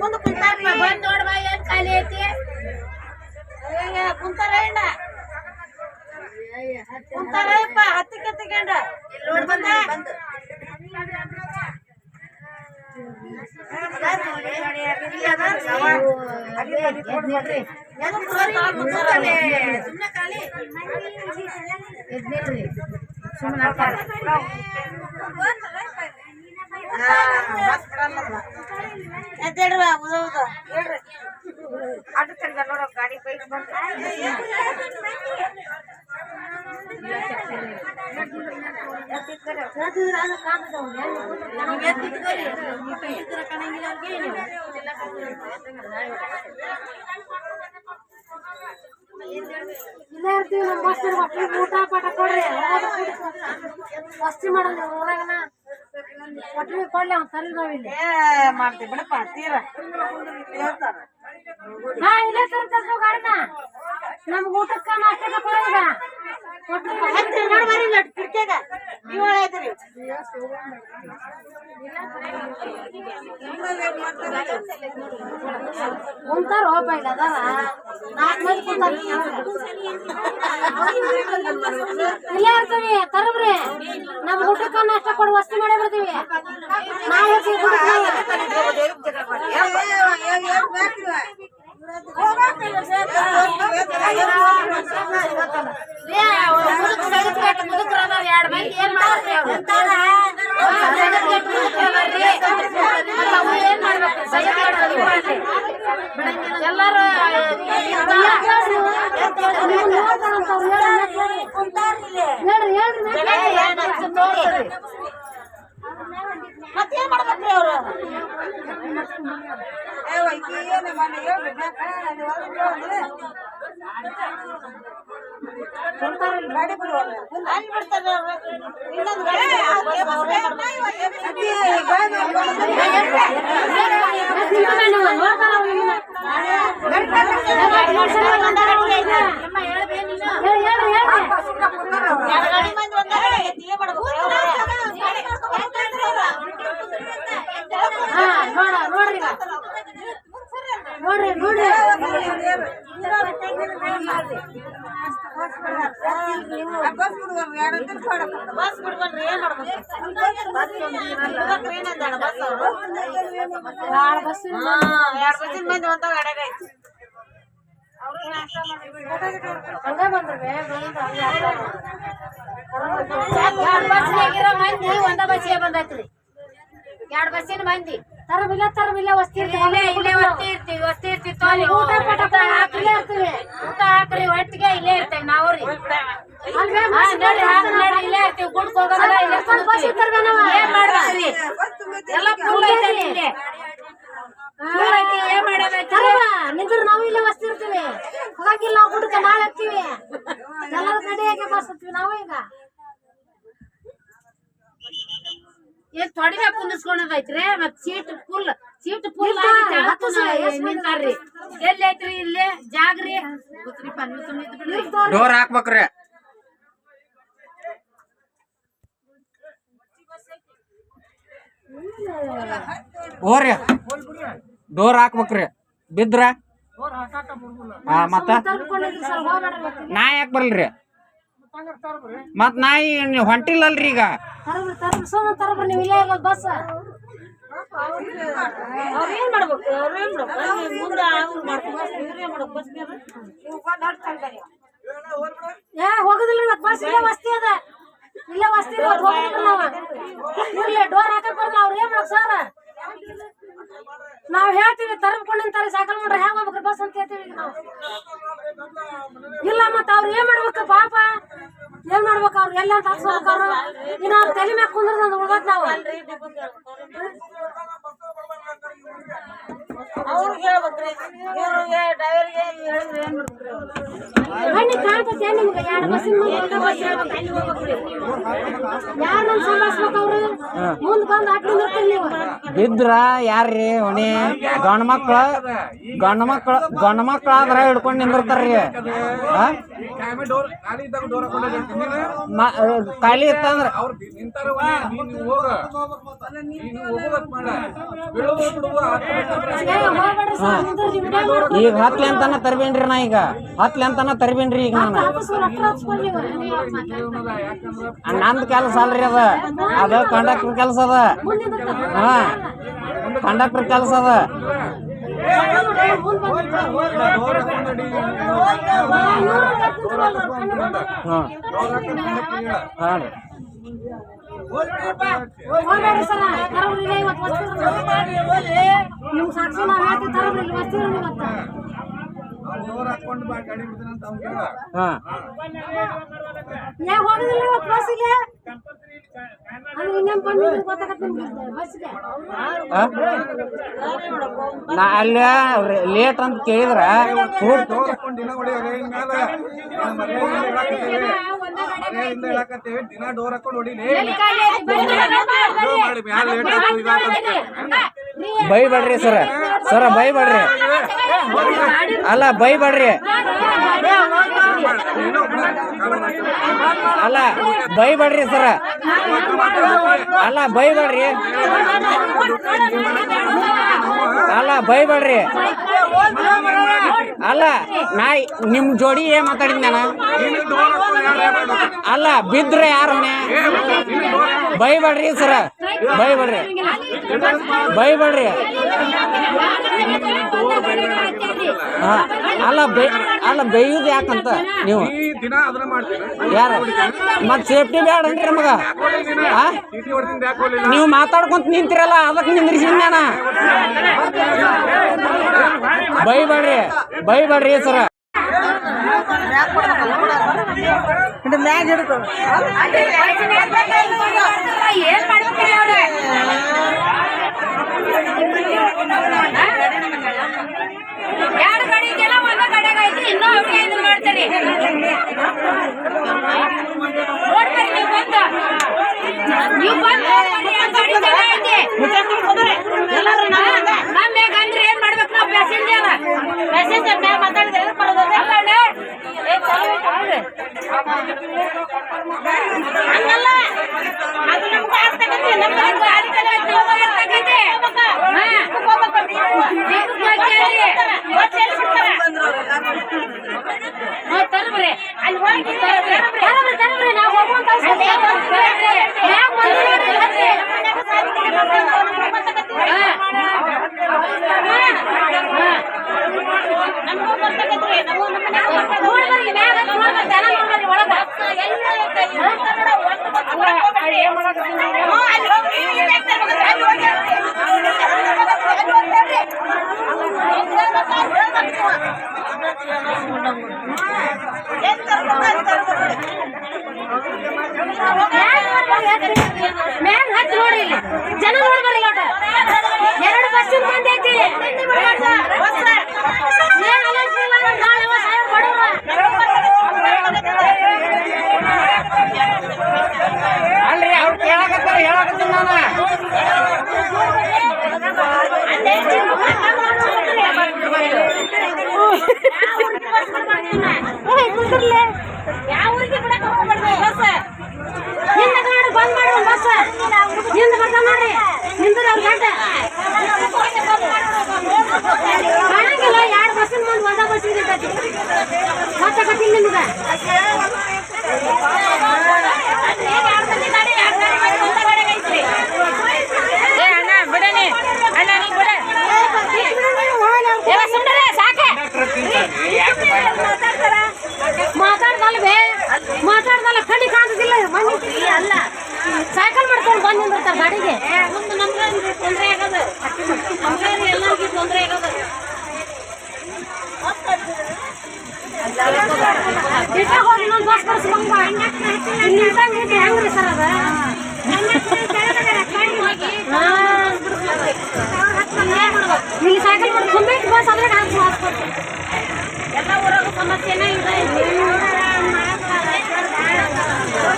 ಮುಂದೆ ಕುಂತಾರ ಬಂದ್ ನೋಡ್ಬ ಏನ್ ಖಾಲಿ ಐತಿ. ಕುಂತಾರ ಏನ? ಕುಂತಾರಪ್ಪ ಹತ್ತಿಗೆ ತಗೊಂಡ ನೋಡಿ ಬಂದ. ಸುಮ್ಮನೆ ಖಾಲಿ. ಎದ್ದೇಳ್ರಿ ಇಲ್ಲೇ ಇರ್ತೀವಿ ನಮ್ಮ ಬಸ್ ಮಕ್ಳಿಗೆ ಊಟ ಪಾಠ ಕೊಡ್ರಿ ವಸ್ತಿ ಮಾಡಲ್ಲ ಇವ್ರ ಊರಾಗನ ಮಕ್ಳಿಗೆ ಕೊಡ್ಲಿ ಅವ್ನು ಸರಿ ಏ ಮಾಡ್ತೀವಿ ಬಿಡಪ್ಪ ತೀರ. ಹೇಳ್ತಾರ. ಹಾ ಇಲ್ಲೇ ಗಾಡಿನ. ನಮ್ಗೆ ಊಟಕ್ಕೆ ನಾಷ್ಟಕ್ಕೆ ಕೊಡೋದ ಕುಂತಾರ ನಮ್ ಊಟಕ್ಕ ನಾಷ್ಟ ಕೊಡು ವಸ್ತು ಮಾಡಿ ಬರ್ತೀವಿ. ನಾವ್ ಎಲ್ಲಾರು ಮತ್ತೇನ್ ಮಾಡ್ಬೇಕ್ರಿ ಅವ್ರು ಅಲ್ಲಿ ಬಿಡ್ತಾರೆ. ಇನ್ನೊಂದು ಗಾಡಿ ಬಸ್ ಬಿಡ್ಬನ್ರಿ ಏನ್ ಮಾಡ್ಬೇಕು? ಬಸ್ ಒಂದು ಇರಲ್ಲ. ಏನಂದ ಅಣ್ಣ ಬಸ್ ಅವ್ರು? ಮಂದಿ ಒಂದ ಬಸ್ಸಿಗೆ ಬಂದೈತ್ರಿ ಎರಡ್ ಬಸ್ಸಿನ ಮಂದಿ. ತರಬಿಲ್ಲ ತರಬಿಲ್ಲ ವಸ್ತಿ ಇಲ್ಲೇ ಇಲ್ಲೇ ವಸ್ತಿ ಇರ್ತೀವಿ ವಸ್ತಿ ಇರ್ತೀವಿ ಊಟ ಇರ್ತೀವಿ ಊಟ ಹಾಕ್ರಿ. ಒಟ್ಟಿಗೆ ಇಲ್ಲೇ ಇರ್ತೇವೆ ನಾವು ನಾವು ಇಲ್ಲೇ ವಸ್ತಿರ್ತೀವಿ ಹೋಗಿಲ್ಲ ನಾವು ನಾಳೆ ಹತ್ತೀವಿ. ಎಲ್ಲರ ಕಡೆಯಾಗೆ ಬಸ್ ನಾವು ಈಗ. ಏನ್ ತೊಡಿಗೆ ಕುಂದಿಸ್ಕೊಂಡದೈತ್ರಿ ಮತ್ ಸೀಟ್ ಫುಲ್ ಸೀಟ್ ಫುಲ್ ನಿಂತಾರ್ರಿ ಎಲ್ಲಿ ಐತ್ರಿ ಇಲ್ಲಿ? ಜಾಗ್ರಿ. ಡೋರ್ ಹಾಕ್ಬೇಕ್ರಿ. ಹೋರಿ. ಡೋರ್ ಹಾಕ್ಬೇಕ್ರಿ. ಬಿದ್ರ? ಹಾ ಮತ್ತ. ನಾ ಯಾಕೆ ಬರ್ಲ್ರಿ? ಮತ್ ನಾಯಿ ಹೊಂಟಿಲ್ಲಲ್ರಿ ಈಗ? ಹೋಗುದಿಲ್ಲ ಬಸ್ ಇಲ್ಲೇ ವಸ್ತಿ ಅದ. ಇಲ್ಲೇ ವಸ್ತಿ ಡೋರ್ ಹಾಕಕ್ ಬರಲ್ಲ ಅವ್ರು ಏನ್ ಮಾಡಕ್ ಸರ್. ನಾವ್ ಹೇಳ್ತೀವಿ ತರಬ್ಕೊಂಡು ನಿಂತಾರೆ ಸಾಕಲ್ ಮಾಡ್ರಿ ಹೆಂಗ್ ಹೋಗ್ಬೇಕ್ರಿ ಬಸ್ ಅಂತ ಹೇಳ್ತೀವಿ ನಾವು. ಇಲ್ಲ ಮತ್ತ ಅವ್ರು ಏನ್ ಮಾಡ್ಬೇಕು ಪಾಪ? ಏನ್ ಮಾಡ್ಬೇಕು ಅವ್ರು ಎಲ್ಲ ಅಂತ ಹಾಕ್ಸ್ಬೇಕು ಇನ್ನ ಅವ್ರ ತಲೆ ಮ್ಯಾಗ ಕುಂದ್ರದ ಅಂತ ಉಳ್ದೋತ್ ನಾವು. ಅವ್ರಿಗೆ ಹೇಳ್ಬೇಕ್ರಿ, ಇವ್ರಿಗೆ, ಡ್ರೈವರ್ಗೆ ಹೇಳಿದ್ರೆ ಏನ್ ಮಾಡ್ಬೇಕ್ರಿ ಬನ್ನಿ ಕಾಣ್ತೈತೆ ನಿಮ್ಗೆ ಎರಡು ಬಸ್ಸಿನ ಮುಂದೆ ಬಸ್ ಹೇಳ್ಬೇಕು ಅಲ್ಲಿ ಹೋಗ್ಬೇಕ್ರಿ ಯಾರನ್ನ ಸಂಭಾಳಿಸ್ಬೇಕು ಅವ್ರು? ಮುಂದ್ ಬಂದ್ ಹಾಕಿ ನಿಂದಿರ್ತೀರಿ ನೀವು. ಬಿದ್ರ ಯಾರ್ರಿ ಹೊಣೆ? ಗಂಡ ಮಕ್ಳ? ಗಂಡ ಮಕ್ಳ ಗಂಡ ಮಕ್ಳ ಆದ್ರ ಹಿಡ್ಕೊಂಡ್ ನಿಂದಿರ್ತಾರ್ರಿ. ಆ? ಖಾಲಿ ಮ- ಇತ್ತಂದ್ರ ಹೋಗ್ಬೇಡ್ರಿ ಸರ್ ವಿಡಿಯೋ ಈಗ ಹತ್ಲೆ ಅಂತಾನ ತರ್ಬೇನ್ರಿ ನಾ ಈಗ. ಹತ್ಲೆ ಅಂತಾನ ತರ್ಬೇನ್ರಿ ಈಗ ನಾನು. ನಂದು ಕೆಲಸ ಅಲ್ರಿ ಅದ. ಅದ ಕಂಡಕ್ಟರ್ ಕೆಲಸ ಅದ. ಹಾ ಕಂಡಕ್ಟರ್ ಕೆಲಸ ಅದ. ಹಾ. ಸಾಕ್ಷಿ ನಾವು ತರಬ್ರಿ ವಸ್ತಿರ್ರಿ ಇವತ್ತು ಡೋರ್ ಹಾಕೊಂಡು ಬಾ ಗಾಡಿ ಬಿಡ್ತಾನಂತ ಅವ್ನ್ ಕೇಳ ಹಾ. ಯಾಕೆ ಹೋಗುದಿಲ್ಲ ಇವತ್ತು ಬಸ್ಸಿಗೆ? ಅದು ಇನ್ನೇನ್ ಬಂದಿದ್ದು ಗೊತ್ತಾಗತ್ತೆ ನಿಮ್ಗೆ ಬಸ್ಸಿಗೆ? ಆ? ನಾ ಅಲ್ಲ ಲೇಟ್ ಅಂತ ಕೇಳಿದ್ರ. ಡೋರ್ ಹಾಕೊಂಡು ದಿನ ಹೊಡಿಯೋರೆ ಹೇಳಾಕತ್ತೀವಿ. ಹೇಳಾಕತ್ತೀವಿ ದಿನ ಡೋರ್ ಹಾಕೊಂಡು ಹೊಡಿಲಿ. ಡೋರ್ ಮಾಡಿ ಮ್ಯಾಲ ಲೇಟ್ ಆಯ್ತು ಇದಾಗತ್ತೆ. ಬೈಬೇಡ್ರಿ ಸರ. ಸರ ಬೈಬೇಡ್ರಿ. ಅಲ್ಲ ಬೈಬೇಡ್ರಿ. ಅಲ್ಲ ಬೈಬೇಡ್ರಿ ಸರ. ಅಲ್ಲ ಬೈಬೇಡ್ರಿ. ಅಲ್ಲ ಬೈಬೇಡ್ರಿ. ಅಲ್ಲ ನಾ ನಿಮ್ ಜೋಡಿ ಏನ್ ಮಾತಾಡಿದ್? ಅಲ್ಲ ಬಿದ್ರೆ ಯಾರು ಬೈಬೇಡ್ರಿ ಸರ ಬೈಬೇಡ್ರಿ ಬೈಬೇಡ್ರಿ ಅಲ್ಲ ಬೈ ಅಲ್ಲ ಬೇಯುದು ಯಾಕಂತ ನೀವು? ಈ ದಿನ ಅದನ್ನ ಮಾಡ್ತೀನಿ. ಯಾರ? ಮತ್ ಸೇಫ್ಟಿ ಬೇಡನ್ರಿ ನಮಗ. ಆ? ಚೀಟಿ ಹೊಡ್ದಿಂದ ಯಾಕೆ ಹೋಗ್ಲಿಲ್ಲ ನೀವು ಮಾತಾಡ್ಕೊಂತ ನಿಂತಿರಲ್ಲ ಅದಕ್ಕೆ ನಿಂದ್ರಿಸಿನ ನಾನ ಬೈಬೇಡ್ರಿ ಬೈಬೇಡ್ರಿ ಸರ. ಇದು ಮ್ಯಾಗ ಹಿಡ್ಕೊ. ಮಾಡ್ಬೇಕು ನಾವು ಪ್ಯಾಸೆಂಜರ್ ಮೆಸೇಜ್ ಮ್ಯಾಗ ಮಾತಾಡಿದ್ರೆ ಎದಕ್ ಮಾಡೋದು ಅದು? ಏ, ಚಲೋ ಐತೆ ಬಿಡ್ರಿ. ಹಂಗಲ್ಲ ಅದು ನಮ್ಗೂ ಆಗ್ತೈತಿ ನಮ್ಗೂ ನಮ್ಮ ಗಾಡಿ ಜನ ಐತಿ, ನಮ್ಗೂ ಇರ್ತೈತಿ. ಹಾ. ದೀಪಕ್ ಹಾಕ್ಯಾರಿ. ಹಾ, ತರ್ಬ್ರಿ. ಅಲ್ಲಿ ಹೋಗಿ ತರ್ಬ್ರಿ. ತರ್ಬ್ರಿ, ತರ್ಬ್ರಿ. ನಾವ್ ಹೋಗುವಂತ ಅವಶ್ಯ ಇಲ್ಲ. ತರ್ಬ್ರಿ. ಮ್ಯಾಗ್ ಬಂದು ನೋಡ್ರಿ, ತರ್ಬ್ರಿ. ಹಾ. ನಮಗೂ ಬರ್ತೈತಿ ನಮಗೂ ನಮ್ಮ ಮನ್ಯಾಗ ಬರ್ತೈತಿ. ನೋಡ್ಬರ್ರಿ, ಮ್ಯಾಗ್ ಹತ್ತ್ ನೋಡ್ಬರ್ರಿ, ಜನ ನೋಡ್ಬರ್ರಿ ಒಳಗ. ಎಲ್ಲ ಐತೆ, ಎಲ್ಲ ಕನ್ನಡ ಒಂದು ಗೊತ್ತು ಮಾಡ್ಕೊಬೇಡ್ರಿ. ಹ್ಞೂ, ಅಲ್ಲಿ ಹೋಗಿ ನೀವು ಇಲ್ಲಿ ಯಾಕ್ ತರ್ಬೇಕು? ಅಲ್ಲಿ ಹೋಗಿ ಹೇಳ್ರಿ. ಅಲ್ಲಿ ಹೋಗಿ ಹೇಳ್ರಿ. ಹೆಂಗ್ ಹೇಳ್ಬೇಕು ಅಂತ ಹೇಳ್ಬೇಕು ನೀವು. ಏನ್ ತರ್ಬೇಕು ಅಂತ ತರ್ಬೇಕು. ಮ್ಯಾಗ್ ನೋಡ್ಬರ್ರಿ, ಹತ್ತ್ ಮ್ಯಾಗ್ ಹತ್ತ್ ನೋಡಿ ಇಲ್ಲಿ. ಜನ Ini saya kan berkembang, cuma satu yang harus masuk. Ya, kalau orang ke sana, saya naik, saya